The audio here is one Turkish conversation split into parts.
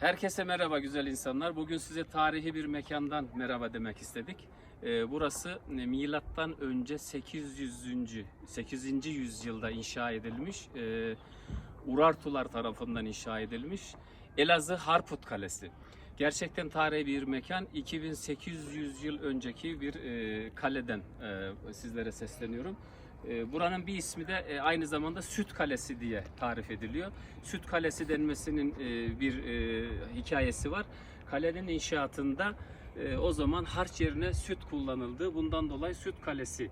Herkese merhaba güzel insanlar. Bugün size tarihi bir mekandan merhaba demek istedik. Ee, burası e, milattan önce 800. 8. yüzyılda inşa edilmiş. e, Urartular tarafından inşa edilmiş. Elazığ Harput Kalesi. Gerçekten tarihi bir mekan. 2800 yıl önceki bir e, kaleden sizlere sesleniyorum. E, buranın bir ismi de e, aynı zamanda Süt Kalesi diye tarif ediliyor. Süt Kalesi denmesinin e, bir e, hikayesi var. Kalenin inşaatında o zaman harç yerine süt kullanıldığı, bundan dolayı Süt Kalesi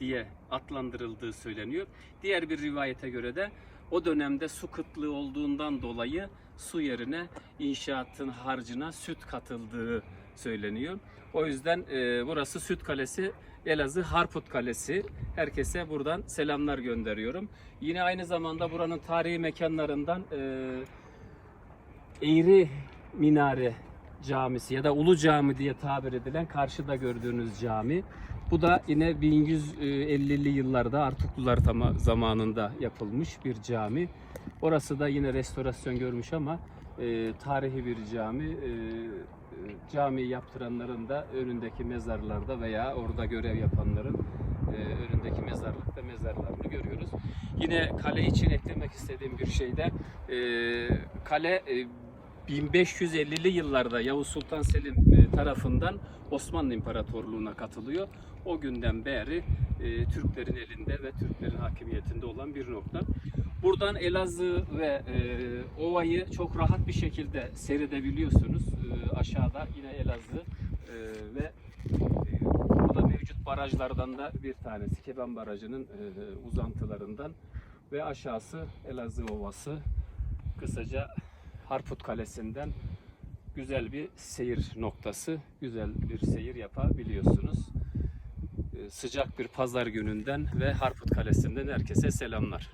diye adlandırıldığı söyleniyor. Diğer bir rivayete göre de o dönemde su kıtlığı olduğundan dolayı su yerine inşaatın harcına süt katıldığı söyleniyor. O yüzden e, burası Süt Kalesi, Elazığ Harput Kalesi. Herkese buradan selamlar gönderiyorum. Yine aynı zamanda buranın tarihi mekanlarından e, Eğri Minare Camisi ya da Ulu Cami diye tabir edilen karşıda gördüğünüz cami. Bu da yine 1150'li yıllarda Artuklular tama- zamanında yapılmış bir cami. Orası da yine restorasyon görmüş ama e, tarihi bir cami. E, cami yaptıranların da önündeki mezarlarda veya orada görev yapanların e, önündeki mezarlıkta mezarlarını görüyoruz. Yine kale için eklemek istediğim bir şey de e, kale e, 1550'li yıllarda Yavuz Sultan Selim e, tarafından Osmanlı İmparatorluğu'na katılıyor. O günden beri e, Türklerin elinde ve Türklerin hakimiyetinde olan bir nokta. Buradan Elazığ ve e, Ova'yı çok rahat bir şekilde seyredebiliyorsunuz. Aşağıda yine Elazığ ve burada mevcut barajlardan da bir tanesi Keban Barajı'nın uzantılarından ve aşağısı Elazığ Ovası. Kısaca Harput Kalesi'nden güzel bir seyir noktası, güzel bir seyir yapabiliyorsunuz. Ee, Sıcak bir pazar gününden ve Harput Kalesi'nden herkese selamlar.